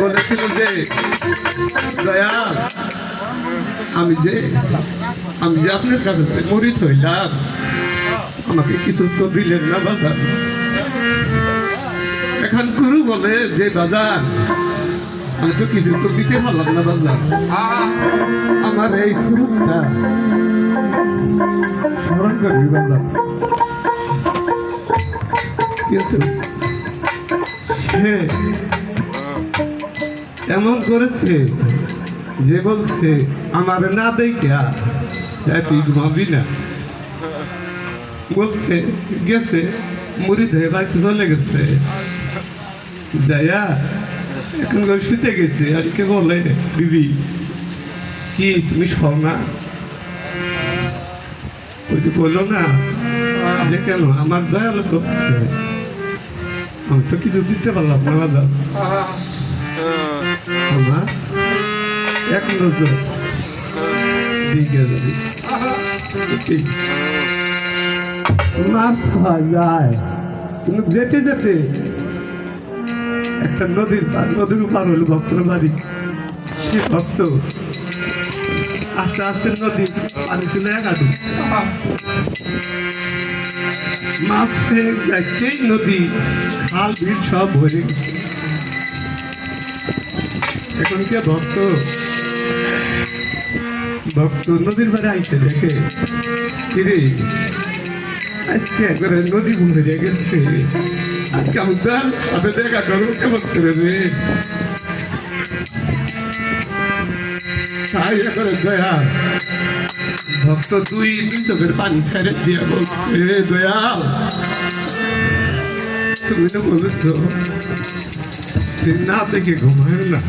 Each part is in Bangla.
বলেছিল যে দয়া আমি যে আমি যে আপনার কাছে মরিত হইলাম, আমাকে কিছু তো দিলেন না বাজার। এখন গুরু বলে, যে বাজার, আমি তো কিছু তো দিতে পারলাম না বাজার। আমার এই সুরটা স্মরণ করবি বাজার কিন্তু সে এমন করেছে যে বলছে, আমার না দেখা তুই ঘুমাবি না। বলছে, গেছে, মুড়ি ধরে বাড়িতে চলে গেছে। যাইয়া এখন শুতে গেছে, আর কে বলে, বিবি, কি তুমি সর না? ওই যে বলল না, যে কেন, আমার দয়ালো করছে। আমি তো কিছু দিতে পারলাম না দাদা আমার এক যেতে যেতে একটা নদীর নদীর পার হলো ভক্তের বাড়ি সে ভক্ত আস্তে আস্তে নদী পানি ছিল একাদু মাছ যাইতেই নদী খাল বিল সব ভরে গেছে। এখন কে ভক্ত ভক্ত নদীর বাড়ি আইতে দেখে, কিরে, আজকে একবারে নদী ভরে গেছে। আজকে আমি তার সাথে দেখা করো, কেমন করে রে? তাই একবারে দয়া, ভক্ত দুই দুই চোখের পানি ছেড়ে দিয়ে বলছে দয়াল তুমি তো বলেছ না দেখে ঘুমায় না।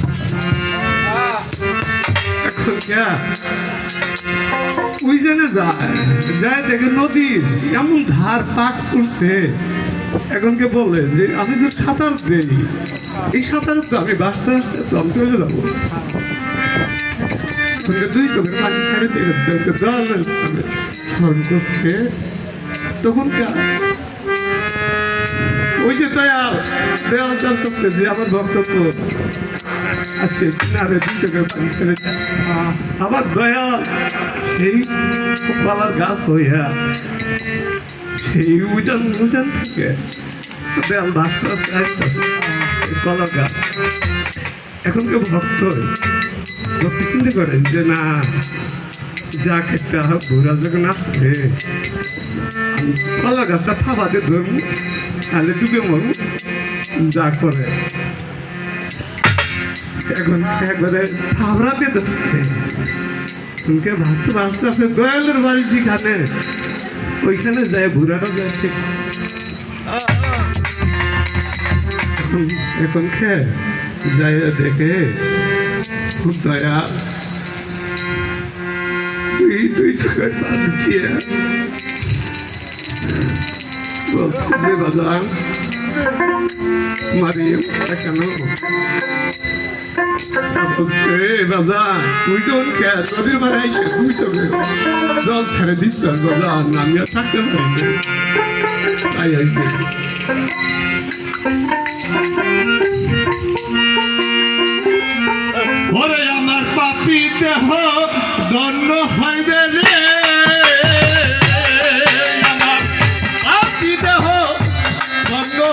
আমি যে সাঁতার দেই, এই সাঁতার তো আমি বাঁচতে বাঁচতে তো আমি চলে যাব। দুই চোখের পানি ছাড়ে জল স্মরণ করছে। তখন ওই যে দয়াল দয়াল জানতেছে যে, আমার ভক্তত্ব আসে, কিনারে দেয়। আবার দয়াল সেই কলার গাছ হইয়া, সেই উজান উজান থেকে দেয়াল কলার গাছ এখন কেউ ভক্ত ভক্তি চিন্তা করেন যে, না, যা খেতে ঘোরা যখন আসছে কলার গাছটা থাবাতে ধরবো, তাহলে ডুবে মরবো, যা করে এখন একবারে থাবড়াতে ধরছে তুমি ভাবতে ভাবতে আছে, দয়ালের বাড়ি যেখানে, ওইখানে যায়, বুড়াটা যাচ্ছে। এখন খেয়ে যাই দেখে, খুব দয়া। দুই দুই চোখের দিয়ে। বলছে যে বাজার মারিয়ে কেন তুই খেয়ে নদীর পাড়ে এসে তুই চোখে জল ছেড়ে দিচ্ছ বাজা নামিয়ে থাকতে পারি তাই আর ওরে আমার পাপি দেহ দণ্ড হইবে রে।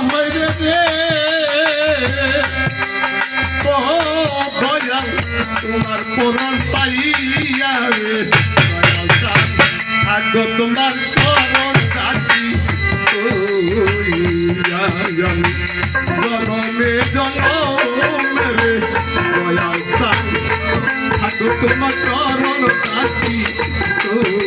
হইবে রে ও তোমার পরন পাইয়া রে। দয়াল তোমার চরণ রাখি। জনমে জনমে রে। দয়াল তোমার চরণ রাখি। ওইয়া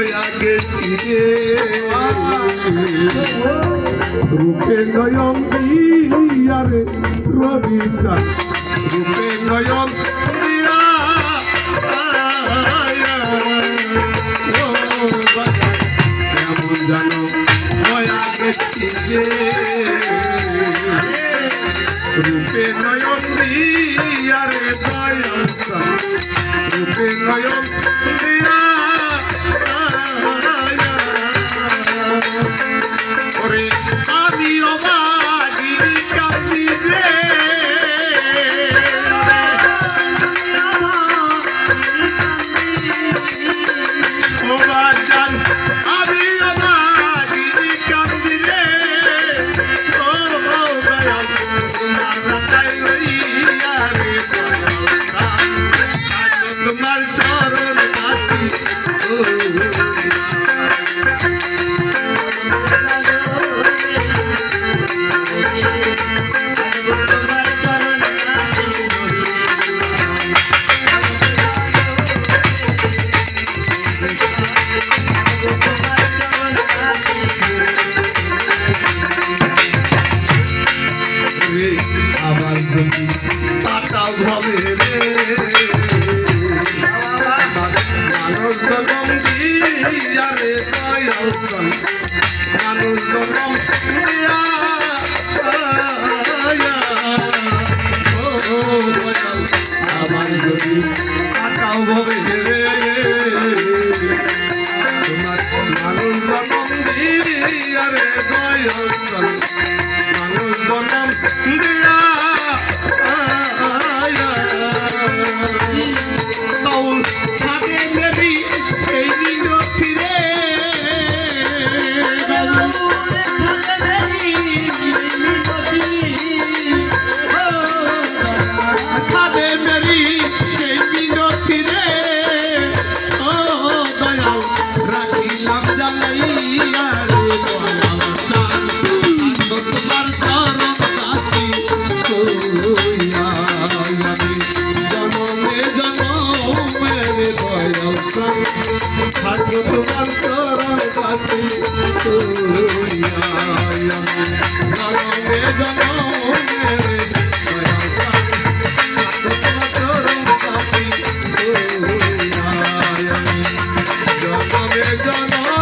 হইয়া গেছি রে রূপে নয়ন দিয়া রে রবি রূপে নয়ন দিয়া কেমন জানো হইয়া গেছি রে রূপে নয়ন দিয়া রে দয়া রূপে নয়ন দিয়া আমার যদি কাটাও ভবে তোমার মানুষ মন্দির আরে দয়াল বয়সন থাকো তোমার চরণ কাছে জনমে জনমে জনমে জনম